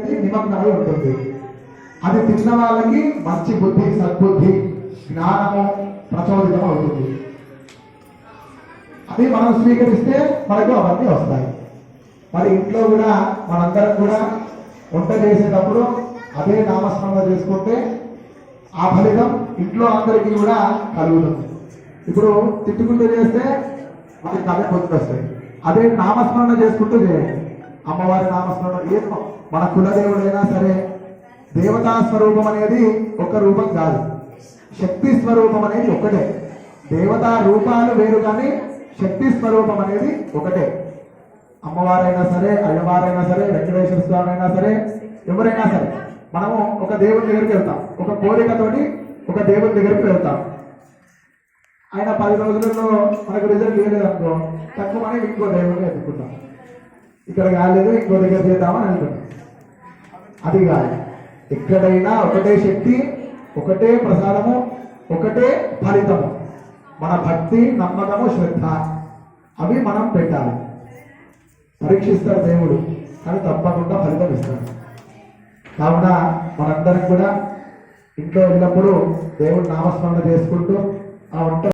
అనేది నిమగ్నమై ఉంటుంది. అది తిన్న వాళ్ళకి మంచి బుద్ధి సద్బుద్ధి జ్ఞానము ప్రచోదితం అవుతుంది. అది మనం స్వీకరిస్తే మనకు అవన్నీ వస్తాయి. మరి ఇంట్లో కూడా మనందరం కూడా వంట చేసేటప్పుడు అదే నామస్మరణ చేసుకుంటే ఆ ఫలితం ఇంట్లో అందరికీ కూడా కలుగుతుంది. ఇప్పుడు తిట్టుకుంటూ చేస్తే మనకి అవే పొద్దుకు వస్తాయి. అదే నామస్మరణ చేసుకుంటూ చేయండి. అమ్మవారి నామస్మరణ ఏ మన కులదేవుడైనా సరే దేవతా స్వరూపం అనేది ఒక రూపం కాదు. శక్తి స్వరూపం అనేది ఒకటే. దేవతా రూపాలు వేరు కానీ శక్తి స్వరూపం అనేది ఒకటే. అమ్మవారైనా సరే అయ్యవారైనా సరే వెంకటేశ్వర స్వామి అయినా సరే ఎవరైనా సరే మనము ఒక దేవుని దగ్గరికి వెళ్తాం. ఒక కోరికతోటి ఒక దేవుని దగ్గరికి వెళ్తాం. ఆయన పది రోజులలో మనకు రిజల్ట్ ఇవ్వలేదు అనుకో తక్కువ అని ఇంకో దేవుడిని ఎదుర్కొంటాం. ఇక్కడ కాలేదు ఇంకో దగ్గర చేద్దామని అనుకుంటాం అది కాదు. ఎక్కడైనా ఒకటే శక్తి ఒకటే ప్రసాదము ఒకటే ఫలితము. మన భక్తి నమ్మకము శ్రద్ధ అవి మనం పెట్టాలి. పరీక్షిస్తాడు దేవుడు కానీ తప్పకుండా ఫలితం ఇస్తాడు కావున మనందరం కూడా ఇంట్లో వెళ్ళినప్పుడు దేవుడు నామస్మరణ చేసుకుంటూ ఆ వంట